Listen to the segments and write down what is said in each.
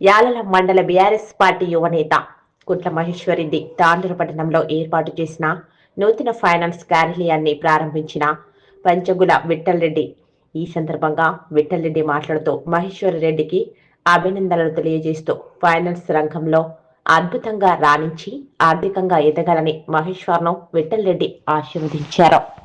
యాలల మండల BRS party యువనేత కుట్ల మహేశ్వరిరెడ్డి తాండూరు పట్టణంలో ఏర్పాటు చేసిన నూతన ఫైనాన్స్ కార్యాలయాన్ని ప్రారంభించిన పంచగుల విఠల్ ఈ సందర్భంగా విఠల్ మాట్లాడుతూ మహేశ్వర రెడ్డికి అభినందనలు తెలియజేస్తూ ఫైనాన్స్ రంగంలో అద్భుతంగా రాణించి ఆర్థికంగా ఎదగాలని మహేశ్వర్ను విఠల్ ఆశీర్వదించారు.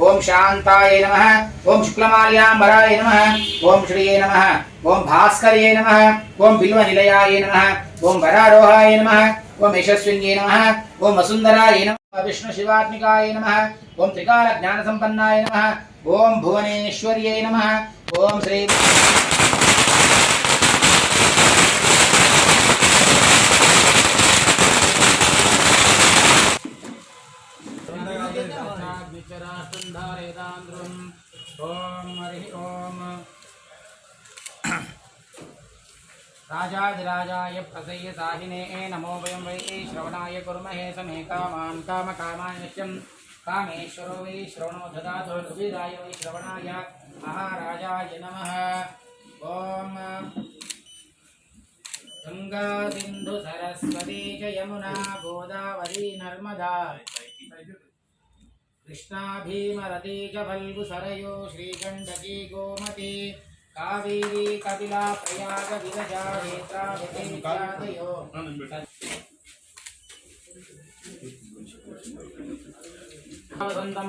ओम शांताय नमः ओम शुक्लमाल्यांबराय नमः ओम श्रीये नमः ओम भास्कर्ये नमः ओम बिल्वनिलयाय नमः ओम वरारोहाय नमः ओम यशस्विन्ये नमः ओम वसुंधराय नमः विष्णुशिवात्मिकाय नमः ओम त्रिकाल ज्ञान संपन्नाय नमः ओम भुवनेश्वर्यै नमः ओम श्री हरिः ओम्। राजाधिराजाय प्रसय्य साहिने नमो वयं वै श्रवणाय कुर्महे समे कामान् कामकामाय नित्यं। कामेश्वरो वै, श्रवणो ददातु कुबीराय वै, श्रवणाय महाराजाय नमः। ॐ गंगा सिंधु सरस्वती च यमुना गोदावरी नर्मदा। సరస్వతీ చ యమునా గోదావరి నర్మదా కృష్ణా భీమరతి చ ఫల్గు సరయో శ్రీగండకీ గోమతి కావేరీ కపిలా ప్రయాగ విరజా నేత్రావతేత్యాదయో సంతం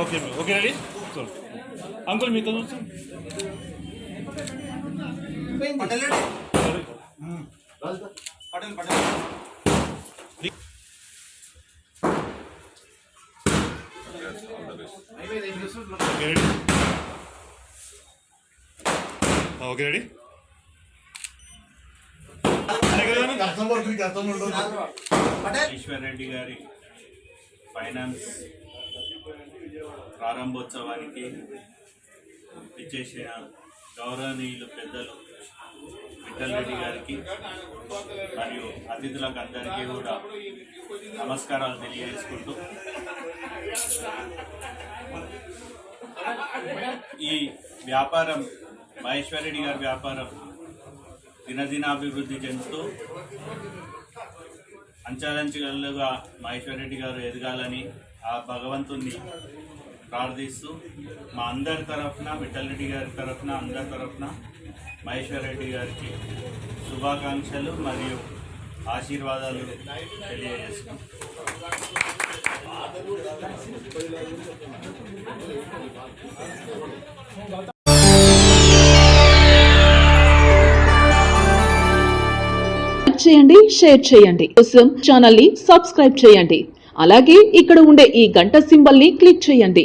okay okay ready? Sir uncle sir okay ready? Okay ready? Eshwar Reddy గారి ఫైనాన్స్ ప్రారంభోత్సవానికి ఇచ్చేసిన గౌరవనీయులు పెద్దలు విఠల్ రెడ్డి గారికి మరియు అతిథులకు అందరికీ కూడా నమస్కారాలు తెలియజేసుకుంటూ ఈ వ్యాపారం మహేశ్వర్ రెడ్డి గారి వ్యాపారం దినదినాభివృద్ధి చెందుతూ అంచెలంచెలుగా మహేశ్వర్ రెడ్డి గారు ఎదగాలని ఆ భగవంతుణ్ణి ప్రార్థిస్తూ మా అందరి తరఫున విఠల్ రెడ్డి గారి తరఫున అందరి తరఫున మహేశ్వర్ రెడ్డి గారికి శుభాకాంక్షలు మరియు ఆశీర్వాదాలు చేయండి షేర్ చేయండి. కోసం ఛానల్ని సబ్స్క్రైబ్ చేయండి. అలాగే ఇక్కడ ఉండే ఈ గంట సింబల్ని క్లిక్ చేయండి.